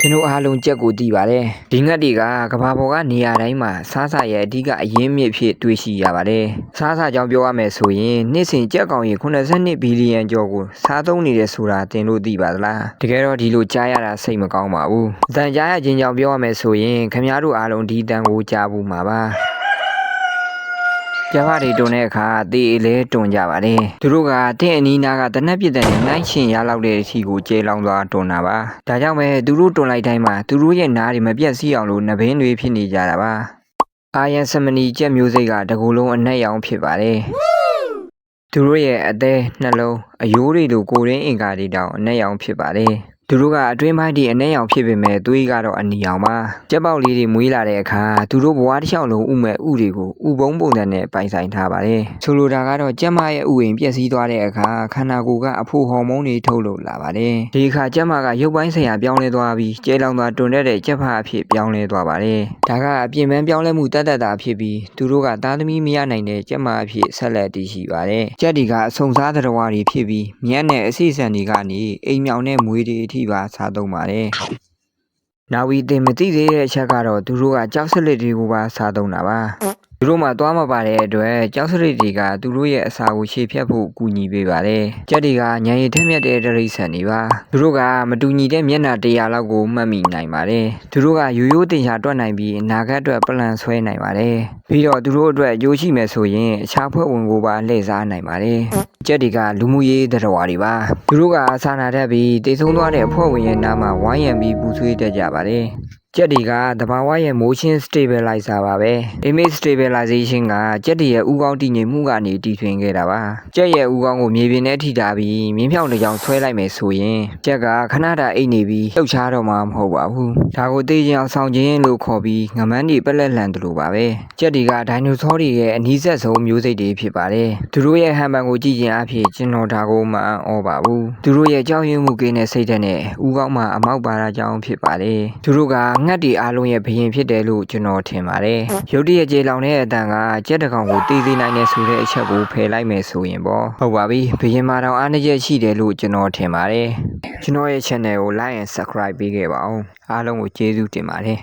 ကျွန်တော်အားလုံးကြက်ကိုတည်ပါတယ်ဒီငတ်တွေကကဘာပေါ်ကနေရာတိုင်းမှာစားစာရဲ့အဓိကအရင်းမြစ်ဖြစ်တွေ့ရှိရပါတယ်စားစာကြောင့်ပြောရမယ်ဆိုရင်နှစ်စဉ်ကြက်ကောင်ရေ82ဘီလီယံကျော်ကိုစားသုံးနေတယ်ဆိုတာသင်တို့သိပါသလားတကယ်တော့ဒီလိုကြားရတာစိတ်မကောင်းပါဘူးအတန်ကြားရခြင်းကြောင့်ပြောရမယ်ဆိုရင်ခင်ဗျားတို့အားလုံးဒီတန်ကိုကြားဘူးမှာပါ ကျမတွေတွန်တဲ့အခါတေးလဲတွန်ကြပါတယ်သူတို့ကတဲ့အနီးနားကတနက်ပြစ်တဲ့နိုင်ရှင်ရလောက်တဲ့အထီကိုကျေလောင်းသွားတွန်တာပါဒါကြောင့်ပဲသူတို့တွန်လိုက်တိုင်းမှာသူတို့ရဲ့နားတွေမပြတ်စီးအောင်လို့နဘင်းတွေဖြစ်နေကြတာပါအာယန်စမနီကြက်မျိုးစိတ်ကတကူလုံးအနက်ရောင်ဖြစ်ပါတယ်သူတို့ရဲ့အသေးနှလုံးအယိုးတွေလိုကိုယ်ရင်းအင်္ကာတွေတောင်အနက်ရောင်ဖြစ်ပါတယ် သူတို့ကအတွင်းပိုင်းဒီအနက်ရောင်ဖြစ်ပေမဲ့သွေးကတော့အနီရောင်ပါကြက်ပေါက်လေးတွေမွေးလာတဲ့အခါသူတို့ဘဝတစ်လျှောက်လုံးဥမဲ့ဥတွေကိုဥပုံးပုံစံနဲ့ပိုင်ဆိုင်ထားပါတယ်ဆိုလိုတာကတော့ကြက်မရဲ့ဥဝင်ပျက်စီးသွားတဲ့အခါခန္ဓာကိုယ်ကအဖို့ဟော်မုန်းတွေထုတ်လို့လာပါတယ်ဒီအခါကြက်မကရုပ်ပိုင်းဆိုင်ရာပြောင်းလဲသွားပြီးကျဲလောင်သွားတွန်တဲ့တဲ့ကြက်ဖအဖြစ်ပြောင်းလဲသွားပါတယ်ဒါကအပြင်ပန်းပြောင်းလဲမှုတတ်တတ်တာဖြစ်ပြီးသူတို့ကသားသမီးမရနိုင်တဲ့ကြက်မအဖြစ်ဆက်လက်တည်ရှိပါတယ်ကြက်ဒီကအဆုံစားသတ္တဝါတွေဖြစ်ပြီးမြက်နဲ့အစီအစံတွေကနေအိမ်မြောင်တဲ့မွေးတွေအထိပါစားသုံးပါတယ်။နာဝီတင်မသိသေးတဲ့အချက်ကတော့သူတို့ကကြောက်စလစ်တွေကိုပါစားသုံးတာပါ။ သူတို့မှသွားမပါတဲ့အတွက်ကြောက်စရစ်တွေကသူတို့ရဲ့အစာကိုရှေ့ဖြတ်ဖို့ကူညီပေးပါတယ်။ကြက်တွေကညံရည်ထက်မြက်တဲ့တရိษံတွေပါ။သူတို့ကမတူညီတဲ့မျက်နှာ100လောက်ကိုမှတ်မိနိုင်ပါတယ်။သူတို့ကရိုးရိုးတင်ရှာတွက်နိုင်ပြီးအနာဂတ်အတွက်ပလန်ဆွဲနိုင်ပါတယ်။ပြီးတော့သူတို့အတွက်အကျိုးရှိမယ်ဆိုရင်အခြားဖွဲ့ဝင်ကိုပါလှည့်စားနိုင်ပါတယ်။ကြက်တွေကလူမှုရေးသတ္တဝါတွေပါ။သူတို့ကစာနာတတ်ပြီးတိတ်ဆုံးသွားတဲ့အဖွဲ့ဝင်ရဲ့နားမှာဝိုင်းရံပြီးပူဆွေးတတ်ကြပါတယ်။ ကြက်တွေကတဘာဝရဲ့ motion stabilizer ပါပဲ image stabilization ကကြက်တွေရဲ့ဥကောင်းတည်ငြိမ်မှုကနေတည်ထွင်ခဲ့တာပါကြက်ရဲ့ဥကောင်းကိုမြေပြင်ထဲထိတာပြီးမြင်းဖြောင်တစ်ကြောင်ဆွဲလိုက်မယ်ဆိုရင်ကြက်ကခဏတာအိတ်နေပြီးလှုပ်ရှားတော့မှာမဟုတ်ပါဘူးဒါကိုသိချင်အောင်ဆောင်ခြင်းလို့ခေါ်ပြီးငမန်းတွေပက်လက်လန်တယ်လို့ပါပဲကြက်တွေကဒိုင်နိုဆောတွေရဲ့အနီးဆက်ဆုံးမျိုးစိတ်တွေဖြစ်ပါတယ်သူတို့ရဲ့ဟန်ပန်ကိုကြည့်ခြင်းအဖြစ်ကျွန်တော်ဒါကိုမအံ့ဩပါဘူးသူတို့ရဲ့ကြောက်ရွံ့မှုကင်းတဲ့စိတ်ဓာတ်နဲ့ဥကောင်းမှာအမောက်ပါတာကြောင့်ဖြစ်ပါတယ်သူတို့ကငှက်တွေအားလုံးရဲ့ဘရင်ဖြစ်တယ်လို့ကျွန်တော်ထင်ပါတယ်ရုတ်တရက်ကြေလောင်တဲ့အတန်ကကြက်တကောင်ကိုတီးသေးနိုင်တဲ့ဆိုတဲ့အချက်ကိုဖယ်လိုက်မယ်ဆိုရင်ပေါ့ဟုတ်ပါပြီဘရင်မာတောင်အားနည်းချက်ရှိတယ်လို့ကျွန်တော်ထင်ပါတယ်ကျွန်တော်ရဲ့ channel ကို like and subscribe ပေးခဲ့ပါအောင်အားလုံးကိုကျေးဇူးတင်ပါတယ်